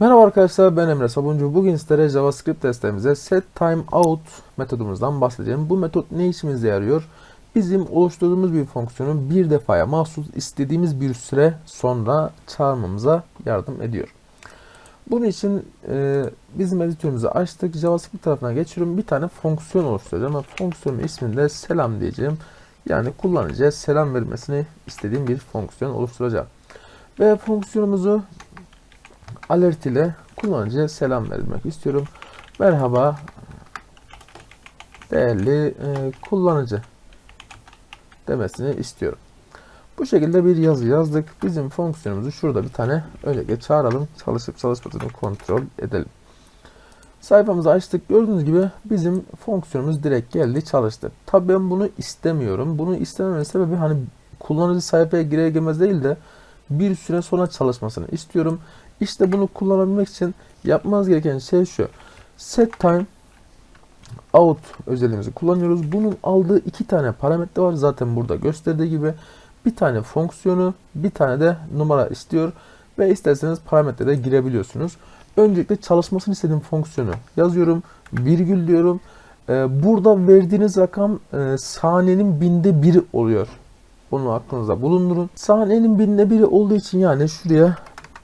Merhaba arkadaşlar ben Emre Sabuncu. Bugün sizlere JavaScript testlerimize setTimeOut metodumuzdan bahsedeceğim. Bu metot ne işimize yarıyor? Bizim oluşturduğumuz bir fonksiyonu bir defaya mahsus istediğimiz bir süre sonra çağırmamıza yardım ediyor. Bunun için e, bizim editörümüzü açtık. JavaScript tarafına geçiyorum. Bir tane fonksiyon oluşturacağım. Fonksiyonun ismini de selam diyeceğim. Yani kullanıcıya selam vermesini istediğim bir fonksiyon oluşturacağım. Ve fonksiyonumuzu alert ile kullanıcıya selam vermek istiyorum. Merhaba değerli e, kullanıcı demesini istiyorum. Bu şekilde bir yazı yazdık. Bizim fonksiyonumuzu şurada bir tane öncelikle çağıralım. Çalışıp çalışmadığını kontrol edelim. Sayfamızı açtık. Gördüğünüz gibi bizim fonksiyonumuz direkt geldi çalıştı. Tabii ben bunu istemiyorum. Bunu istemememin sebebi hani kullanıcı sayfaya girer girmez değil de bir süre sonra çalışmasını istiyorum. İşte bunu kullanabilmek için yapmanız gereken şey şu. Set time out özelliğimizi kullanıyoruz. Bunun aldığı iki tane parametre var. Zaten burada gösterdiği gibi bir tane fonksiyonu, bir tane de numara istiyor ve isterseniz parametre de girebiliyorsunuz. Öncelikle çalışmasını istediğim fonksiyonu yazıyorum. Virgül diyorum. Ee, burada verdiğiniz rakam e, saniyenin binde biri oluyor. Bunu aklınızda bulundurun. Saniyenin binde biri olduğu için yani şuraya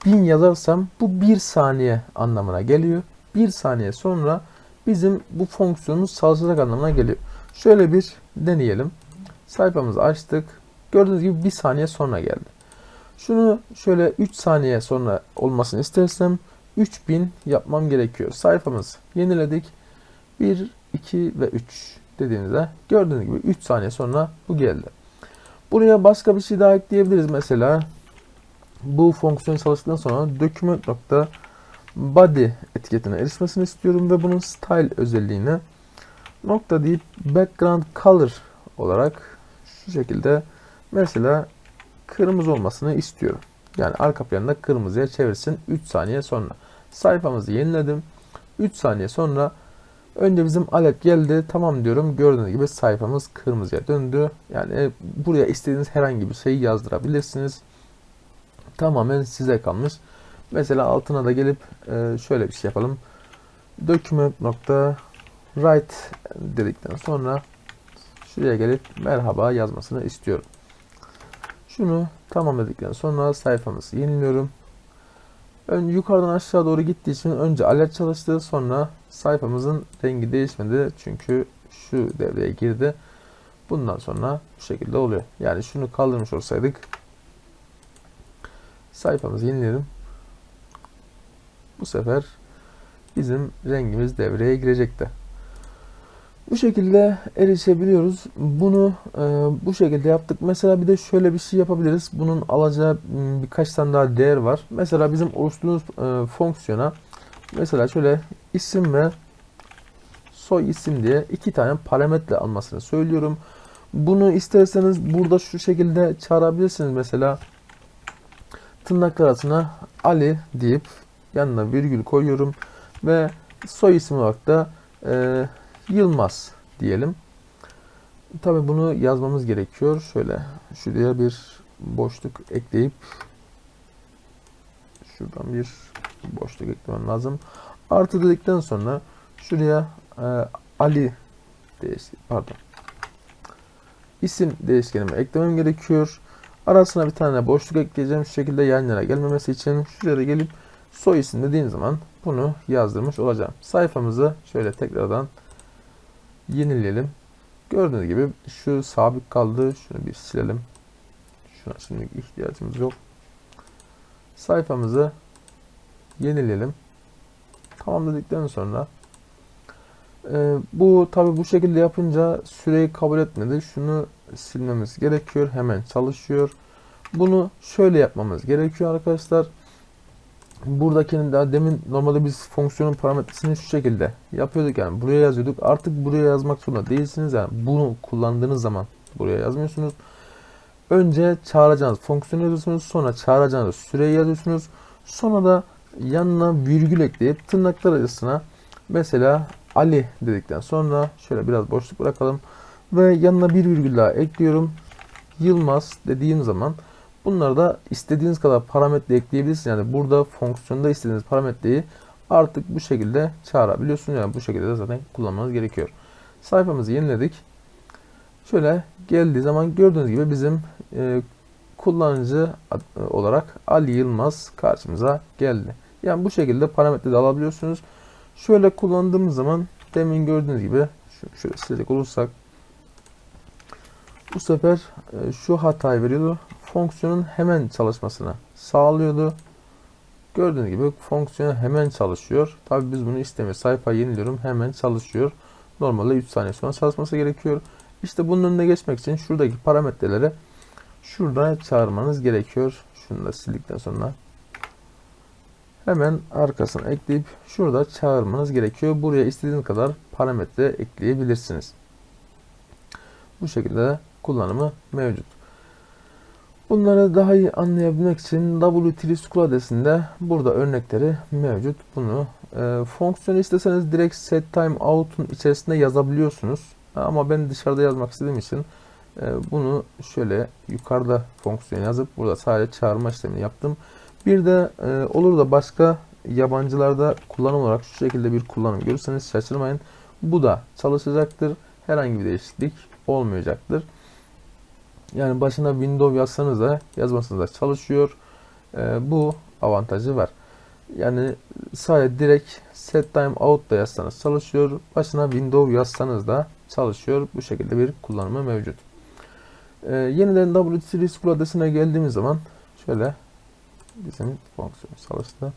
1000 yazarsam bu 1 saniye anlamına geliyor. 1 saniye sonra bizim bu fonksiyonumuz çalışacak anlamına geliyor. Şöyle bir deneyelim. Sayfamızı açtık. Gördüğünüz gibi 1 saniye sonra geldi. Şunu şöyle 3 saniye sonra olmasını istersem 3000 yapmam gerekiyor. Sayfamızı yeniledik. 1, 2 ve 3 dediğimizde gördüğünüz gibi 3 saniye sonra bu geldi. Buraya başka bir şey daha ekleyebiliriz. Mesela bu fonksiyon çalıştıktan sonra document nokta body etiketine erişmesini istiyorum ve bunun style özelliğine nokta deyip background color olarak şu şekilde mesela kırmızı olmasını istiyorum. Yani arka planda kırmızıya çevirsin 3 saniye sonra. Sayfamızı yeniledim. 3 saniye sonra önce bizim alert geldi. Tamam diyorum. Gördüğünüz gibi sayfamız kırmızıya döndü. Yani buraya istediğiniz herhangi bir şeyi yazdırabilirsiniz tamamen size kalmış. Mesela altına da gelip e, şöyle bir şey yapalım. Document nokta write dedikten sonra şuraya gelip merhaba yazmasını istiyorum. Şunu tamamladıktan sonra sayfamızı yeniliyorum. Ön yukarıdan aşağı doğru gittiği için önce alert çalıştı sonra sayfamızın rengi değişmedi çünkü şu devreye girdi. Bundan sonra bu şekilde oluyor. Yani şunu kaldırmış olsaydık sayfamızı yenileyelim. Bu sefer bizim rengimiz devreye girecekti. Bu şekilde erişebiliyoruz. Bunu e, bu şekilde yaptık. Mesela bir de şöyle bir şey yapabiliriz. Bunun alacağı birkaç tane daha değer var. Mesela bizim oluşturduğumuz e, fonksiyona mesela şöyle isim ve soy isim diye iki tane parametre almasını söylüyorum. Bunu isterseniz burada şu şekilde çağırabilirsiniz. Mesela tırnaklar arasına Ali deyip yanına virgül koyuyorum ve soy ismi olarak da e, Yılmaz diyelim. Tabi bunu yazmamız gerekiyor. Şöyle şuraya bir boşluk ekleyip şuradan bir boşluk eklemem lazım. Artı dedikten sonra şuraya e, Ali değiş pardon isim değişkenimi eklemem gerekiyor. Arasına bir tane boşluk ekleyeceğim. Şu şekilde yan yana gelmemesi için şuraya gelip soy isim dediğim zaman bunu yazdırmış olacağım. Sayfamızı şöyle tekrardan yenileyelim. Gördüğünüz gibi şu sabit kaldı. Şunu bir silelim. Şuna şimdi ihtiyacımız yok. Sayfamızı yenileyelim. Tamamladıktan sonra e, bu tabi bu şekilde yapınca süreyi kabul etmedi. Şunu silmemiz gerekiyor. Hemen çalışıyor. Bunu şöyle yapmamız gerekiyor arkadaşlar. Buradakinin daha demin normalde biz fonksiyonun parametresini şu şekilde yapıyorduk yani buraya yazıyorduk. Artık buraya yazmak zorunda değilsiniz yani bunu kullandığınız zaman buraya yazmıyorsunuz. Önce çağıracağınız fonksiyonu yazıyorsunuz. Sonra çağıracağınız süreyi yazıyorsunuz. Sonra da yanına virgül ekleyip tırnaklar arasına mesela Ali dedikten sonra şöyle biraz boşluk bırakalım ve yanına bir virgül daha ekliyorum. Yılmaz dediğim zaman Bunları da istediğiniz kadar parametre ekleyebilirsiniz. Yani burada fonksiyonda istediğiniz parametreyi artık bu şekilde çağırabiliyorsunuz. Yani bu şekilde de zaten kullanmanız gerekiyor. Sayfamızı yeniledik. Şöyle geldiği zaman gördüğünüz gibi bizim e, kullanıcı olarak Ali Yılmaz karşımıza geldi. Yani bu şekilde parametre de alabiliyorsunuz. Şöyle kullandığımız zaman demin gördüğünüz gibi şöyle silecek olursak bu sefer e, şu hatayı veriyordu. Fonksiyonun hemen çalışmasını sağlıyordu. Gördüğünüz gibi fonksiyon hemen çalışıyor. Tabi biz bunu istemiyoruz. Sayfa yeniliyorum hemen çalışıyor. Normalde 3 saniye sonra çalışması gerekiyor. İşte bunun önüne geçmek için şuradaki parametreleri şurada çağırmanız gerekiyor. Şunu da sildikten sonra hemen arkasına ekleyip şurada çağırmanız gerekiyor. Buraya istediğiniz kadar parametre ekleyebilirsiniz. Bu şekilde kullanımı mevcut. Bunları daha iyi anlayabilmek için W3 School adresinde burada örnekleri mevcut. Bunu e, fonksiyonu isteseniz direkt set time out'un içerisinde yazabiliyorsunuz. Ama ben dışarıda yazmak istediğim için e, bunu şöyle yukarıda fonksiyon yazıp burada sadece çağırma işlemini yaptım. Bir de e, olur da başka yabancılarda kullanım olarak şu şekilde bir kullanım görürseniz şaşırmayın. Bu da çalışacaktır. Herhangi bir değişiklik olmayacaktır. Yani başına Windows yazsanız da yazmasanız da çalışıyor. Ee, bu avantajı var. Yani sadece direkt set time out da yazsanız çalışıyor. Başına Windows yazsanız da çalışıyor. Bu şekilde bir kullanımı mevcut. Ee, yeniden W3 School adresine geldiğimiz zaman şöyle bizim fonksiyon çalıştı.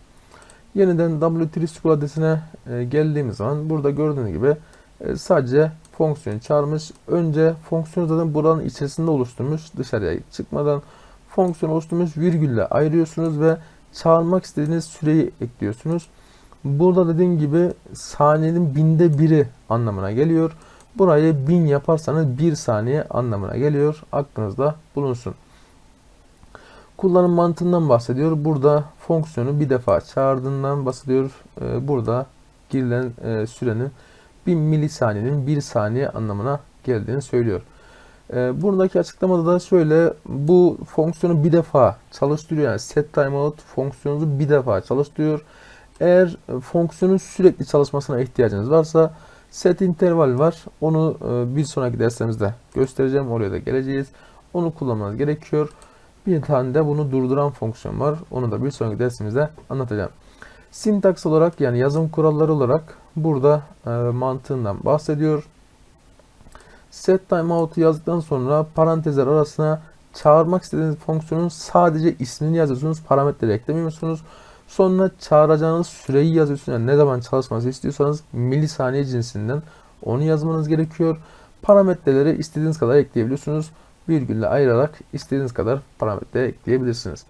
Yeniden W3 School adresine e, geldiğimiz zaman burada gördüğünüz gibi e, sadece fonksiyon çağırmış. Önce fonksiyonu zaten buranın içerisinde oluşturmuş. Dışarıya çıkmadan fonksiyon oluşturmuş. Virgülle ayırıyorsunuz ve çağırmak istediğiniz süreyi ekliyorsunuz. Burada dediğim gibi saniyenin binde biri anlamına geliyor. Burayı bin yaparsanız bir saniye anlamına geliyor. Aklınızda bulunsun. Kullanım mantığından bahsediyor. Burada fonksiyonu bir defa çağırdığından bahsediyor. Ee, Burada girilen e, sürenin 1000 milisaniyenin 1 saniye anlamına geldiğini söylüyor. Ee, buradaki açıklamada da şöyle bu fonksiyonu bir defa çalıştırıyor. Yani set timeout fonksiyonunuzu bir defa çalıştırıyor. Eğer fonksiyonun sürekli çalışmasına ihtiyacınız varsa set interval var. Onu e, bir sonraki derslerimizde göstereceğim. Oraya da geleceğiz. Onu kullanmanız gerekiyor. Bir tane de bunu durduran fonksiyon var. Onu da bir sonraki dersimizde anlatacağım. Sintaks olarak yani yazım kuralları olarak burada e, mantığından bahsediyor. Set timeout'u yazdıktan sonra parantezler arasına çağırmak istediğiniz fonksiyonun sadece ismini yazıyorsunuz. Parametreleri eklemiyorsunuz. Sonra çağıracağınız süreyi yazıyorsunuz. Yani ne zaman çalışması istiyorsanız milisaniye cinsinden onu yazmanız gerekiyor. Parametreleri istediğiniz kadar ekleyebiliyorsunuz. Virgülle ayırarak istediğiniz kadar parametre ekleyebilirsiniz.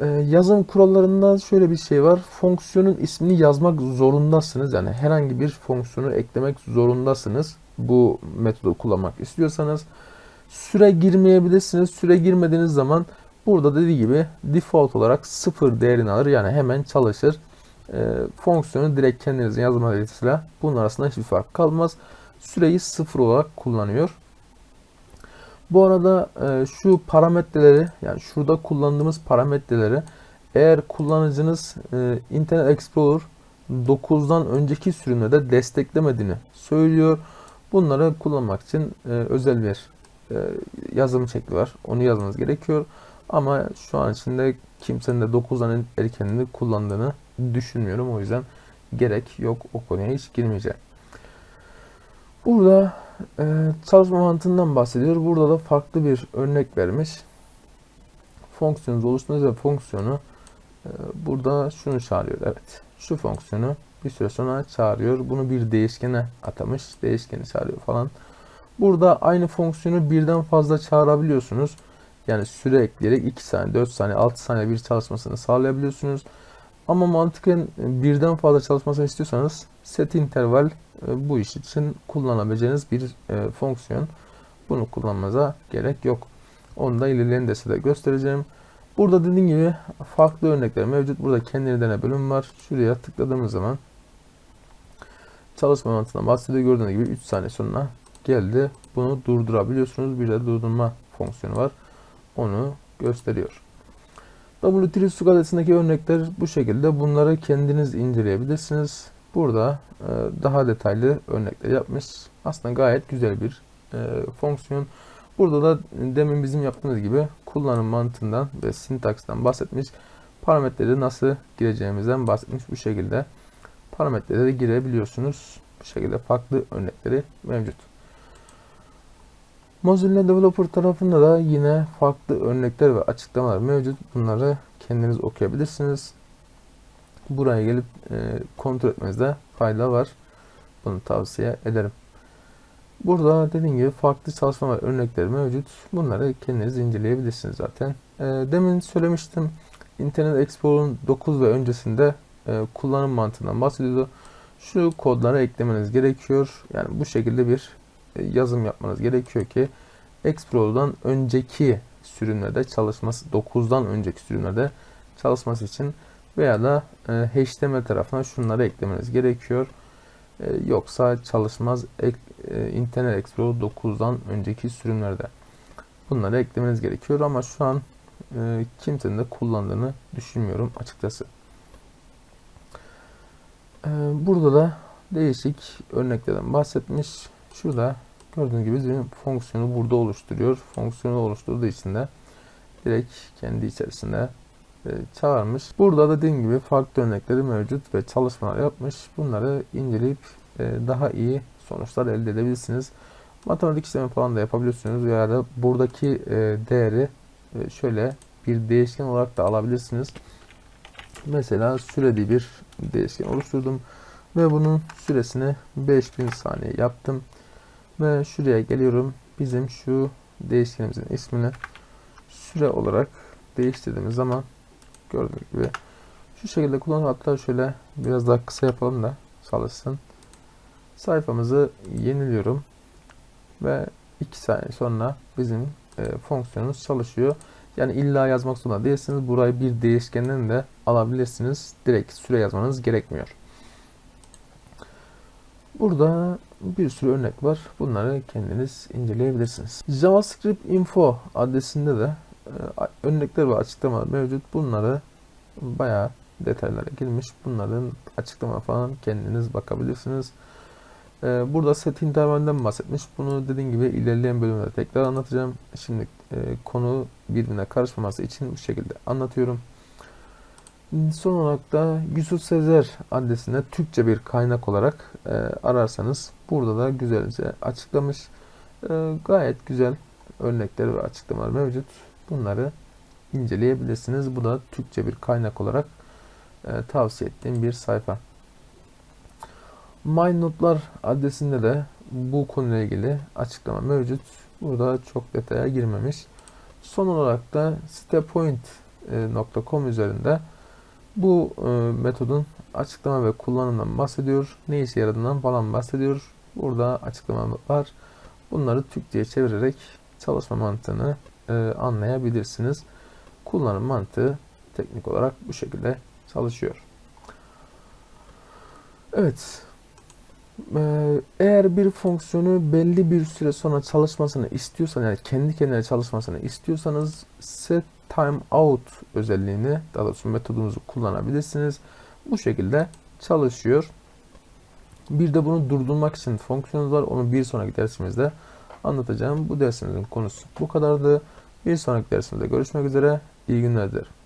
Ee, yazım kurallarında şöyle bir şey var. Fonksiyonun ismini yazmak zorundasınız. Yani herhangi bir fonksiyonu eklemek zorundasınız. Bu metodu kullanmak istiyorsanız. Süre girmeyebilirsiniz. Süre girmediğiniz zaman burada dediği gibi default olarak sıfır değerini alır. Yani hemen çalışır. Ee, fonksiyonu direkt kendinizin yazmanızla bunun arasında hiçbir fark kalmaz. Süreyi sıfır olarak kullanıyor. Bu arada e, şu parametreleri yani şurada kullandığımız parametreleri eğer kullanıcınız e, Internet Explorer 9'dan önceki sürümde desteklemediğini söylüyor. Bunları kullanmak için e, özel bir e, yazım şekli var. Onu yazmanız gerekiyor. Ama şu an içinde kimsenin de 9'dan erkenini kullandığını düşünmüyorum. O yüzden gerek yok o konuya hiç girmeyeceğim. Burada e, çalışma mantığından bahsediyor. Burada da farklı bir örnek vermiş. Fonksiyonu oluşturduğunuz ve fonksiyonu e, burada şunu çağırıyor. Evet. Şu fonksiyonu bir süre sonra çağırıyor. Bunu bir değişkene atamış. Değişkeni çağırıyor falan. Burada aynı fonksiyonu birden fazla çağırabiliyorsunuz. Yani süre ekleyerek 2 saniye, 4 saniye, 6 saniye bir çalışmasını sağlayabiliyorsunuz. Ama mantıken birden fazla çalışmasını istiyorsanız set interval e, bu iş için kullanabileceğiniz bir e, fonksiyon. Bunu kullanmanıza gerek yok. Onu da ilerleyen derste göstereceğim. Burada dediğim gibi farklı örnekler mevcut. Burada kendini dene bölüm var. Şuraya tıkladığımız zaman çalışma mantığından bahsediyor. Gördüğünüz gibi 3 saniye sonra geldi. Bunu durdurabiliyorsunuz. Bir de durdurma fonksiyonu var. Onu gösteriyor. W3 su gazetesindeki örnekler bu şekilde. Bunları kendiniz inceleyebilirsiniz. Burada e, daha detaylı örnekler yapmış. Aslında gayet güzel bir e, fonksiyon. Burada da demin bizim yaptığımız gibi kullanım mantığından ve sintakstan bahsetmiş. Parametreleri nasıl gireceğimizden bahsetmiş bu şekilde. Parametreleri girebiliyorsunuz. Bu şekilde farklı örnekleri mevcut. Mozilla Developer tarafında da yine farklı örnekler ve açıklamalar mevcut. Bunları kendiniz okuyabilirsiniz. Buraya gelip e, kontrol etmenizde fayda var. Bunu tavsiye ederim. Burada dediğim gibi farklı çalışma ve örnekleri mevcut. Bunları kendiniz inceleyebilirsiniz zaten. E, demin söylemiştim. Internet Explorer'ın 9 ve öncesinde e, kullanım mantığından bahsediyordu. Şu kodları eklemeniz gerekiyor. Yani bu şekilde bir e, yazım yapmanız gerekiyor ki Explorer'dan önceki sürümlerde çalışması 9'dan önceki sürümlerde çalışması için veya da e, HTML tarafına şunları eklemeniz gerekiyor. E, yoksa çalışmaz ek, e, Internet Explorer 9'dan önceki sürümlerde. Bunları eklemeniz gerekiyor ama şu an e, kimsenin de kullandığını düşünmüyorum açıkçası. E, burada da değişik örneklerden bahsetmiş. Şurada gördüğünüz gibi bizim fonksiyonu burada oluşturuyor. Fonksiyonu oluşturduğu için de direkt kendi içerisinde çağırmış. Burada da dediğim gibi farklı örnekleri mevcut ve çalışmalar yapmış. Bunları inceleyip e, daha iyi sonuçlar elde edebilirsiniz. Matematik işlemi falan da yapabiliyorsunuz veya da buradaki e, değeri e, şöyle bir değişken olarak da alabilirsiniz. Mesela süre diye bir değişken oluşturdum ve bunun süresini 5000 saniye yaptım. Ve şuraya geliyorum. Bizim şu değişkenimizin ismini süre olarak değiştirdiğimiz zaman gördüğünüz gibi şu şekilde kullanıp hatta şöyle biraz daha kısa yapalım da çalışsın. Sayfamızı yeniliyorum ve 2 saniye sonra bizim e, fonksiyonumuz çalışıyor. Yani illa yazmak zorunda değilsiniz. Burayı bir değişkenden de alabilirsiniz. Direkt süre yazmanız gerekmiyor. Burada bir sürü örnek var. Bunları kendiniz inceleyebilirsiniz. JavaScript info adresinde de e, örnekler ve açıklamalar mevcut. Bunları bayağı detaylara girmiş. Bunların açıklama falan kendiniz bakabilirsiniz. E, burada set intervalden bahsetmiş. Bunu dediğim gibi ilerleyen bölümde tekrar anlatacağım. Şimdi e, konu birbirine karışmaması için bu şekilde anlatıyorum. Son olarak da Yusuf Sezer adresine Türkçe bir kaynak olarak e, ararsanız burada da güzelce açıklamış. E, gayet güzel örnekler ve açıklamalar mevcut. Bunları inceleyebilirsiniz. Bu da Türkçe bir kaynak olarak e, tavsiye ettiğim bir sayfa. MyNote'lar adresinde de bu konuyla ilgili açıklama mevcut. Burada çok detaya girmemiş. Son olarak da stepoint.com üzerinde bu e, metodun açıklama ve kullanımından bahsediyor. Ne işe yaradığından falan bahsediyor. Burada açıklama var. Bunları Türkçe'ye çevirerek çalışma mantığını e, anlayabilirsiniz. Kullanım mantığı teknik olarak bu şekilde çalışıyor. Evet. Ee, eğer bir fonksiyonu belli bir süre sonra çalışmasını istiyorsanız yani kendi kendine çalışmasını istiyorsanız set timeout özelliğini daha doğrusu metodumuzu kullanabilirsiniz. Bu şekilde çalışıyor. Bir de bunu durdurmak için fonksiyonumuz var. Onu bir sonraki dersimizde anlatacağım. Bu dersimizin konusu bu kadardı. Bir sonraki dersimizde görüşmek üzere. İyi günler dilerim.